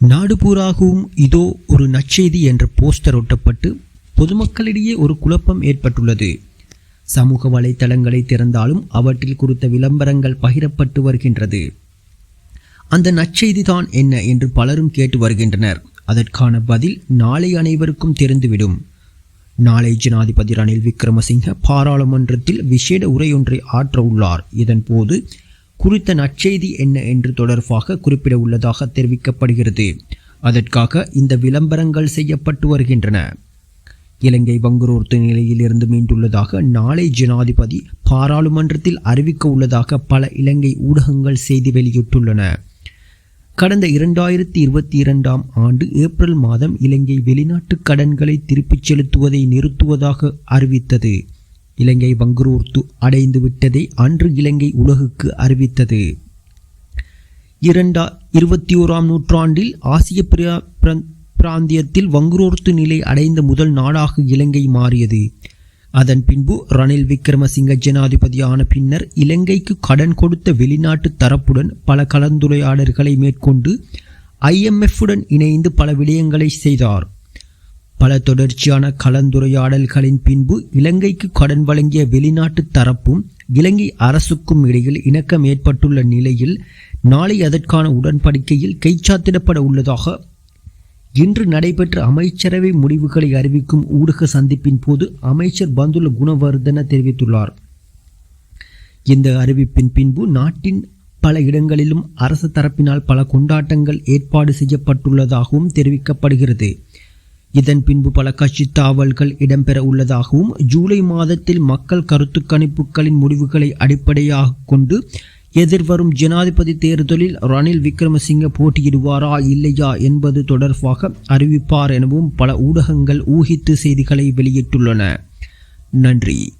நாடு பூராகவும் இதோ ஒரு நற்செய்தி என்ற போஸ்டர் ஒட்டப்பட்டு பொதுமக்களிடையே ஒரு குழப்பம் ஏற்பட்டுள்ளது. சமூக வலைத்தளங்களை திறந்தாலும் அவற்றில் குறித்த விளம்பரங்கள் பகிரப்பட்டு வருகின்றது. அந்த நற்செய்தி தான் என்ன என்று பலரும் கேட்டு வருகின்றனர். அதற்கான பதில் நாளை அனைவருக்கும் தெரிந்துவிடும். நாளை ஜனாதிபதி ரணில் விக்ரமசிங்க பாராளுமன்றத்தில் விசேட உரையொன்றை ஆற்ற உள்ளார் இதன் போது குறித்த நற்செய்தி என்ன என்று தொடர்பாக குறிப்பிட உள்ளதாக தெரிவிக்கப்படுகிறது. அதற்காக இந்த விளம்பரங்கள் செய்யப்பட்டு வருகின்றன. இலங்கை வங்குரோர்த்து நிலையிலிருந்து மீண்டுள்ளதாக நாளை ஜனாதிபதி பாராளுமன்றத்தில் அறிவிக்க உள்ளதாக பல இலங்கை ஊடகங்கள் செய்தி வெளியிட்டுள்ளன. கடந்த இரண்டாயிரத்தி இருபத்தி இரண்டாம் ஆண்டு ஏப்ரல் மாதம் இலங்கை வெளிநாட்டு கடன்களை திருப்பிச் செலுத்துவதை நிறுத்துவதாக அறிவித்தது. இலங்கை வங்குரோர்த்து அடைந்து விட்டதை அன்று இலங்கை உலகுக்கு அறிவித்தது. இரண்டா இருபத்தி ஓராம் நூற்றாண்டில் ஆசிய பிரா- பிராந்தியத்தில் வங்குரோர்த்து நிலை அடைந்த முதல் நாடாக இலங்கை மாறியது. அதன் பின்பு ரணில் விக்ரமசிங்க ஜனாதிபதியான பின்னர் இலங்கைக்கு கடன் கொடுத்த வெளிநாட்டு தரப்புடன் பல கலந்துரையாடல்களை மேற்கொண்டு ஐஎம்எஃப்புடன் உடன் இணைந்து பல விடயங்களை செய்தார். பல தொடர்ச்சியான கலந்துரையாடல்களின் பின்பு இலங்கைக்கு கடன் வழங்கிய வெளிநாட்டு தரப்பும் இலங்கை அரசுக்கும் இடையில் இணக்கம் ஏற்பட்டுள்ள நிலையில் நாளை அதற்கான உடன்படிக்கையில் கைச்சாத்திடப்பட உள்ளதாக இன்று நடைபெற்ற அமைச்சரவை முடிவுகளை அறிவிக்கும் ஊடக சந்திப்பின் போது அமைச்சர் பந்துல குணவர்தன தெரிவித்துள்ளார். இந்த அறிவிப்பின் பின்பு நாட்டின் பல இடங்களிலும் அரசு தரப்பினால் பல கொண்டாட்டங்கள் ஏற்பாடு செய்யப்பட்டுள்ளதாகவும் தெரிவிக்கப்படுகிறது. இதன் பின்பு பல கட்சி தாவல்கள் இடம்பெற உள்ளதாகவும் ஜூலை மாதத்தில் மக்கள் கருத்து கணிப்புகளின் முடிவுகளை அடிப்படையாக கொண்டு எதிர்வரும் ஜனாதிபதி தேர்தலில் ரணில் விக்ரமசிங்க போட்டியிடுவாரா இல்லையா என்பது தொடர்பாக அறிவிப்பார் எனவும் பல ஊடகங்கள் ஊகித்து செய்திகளை வெளியிட்டுள்ளன. நன்றி.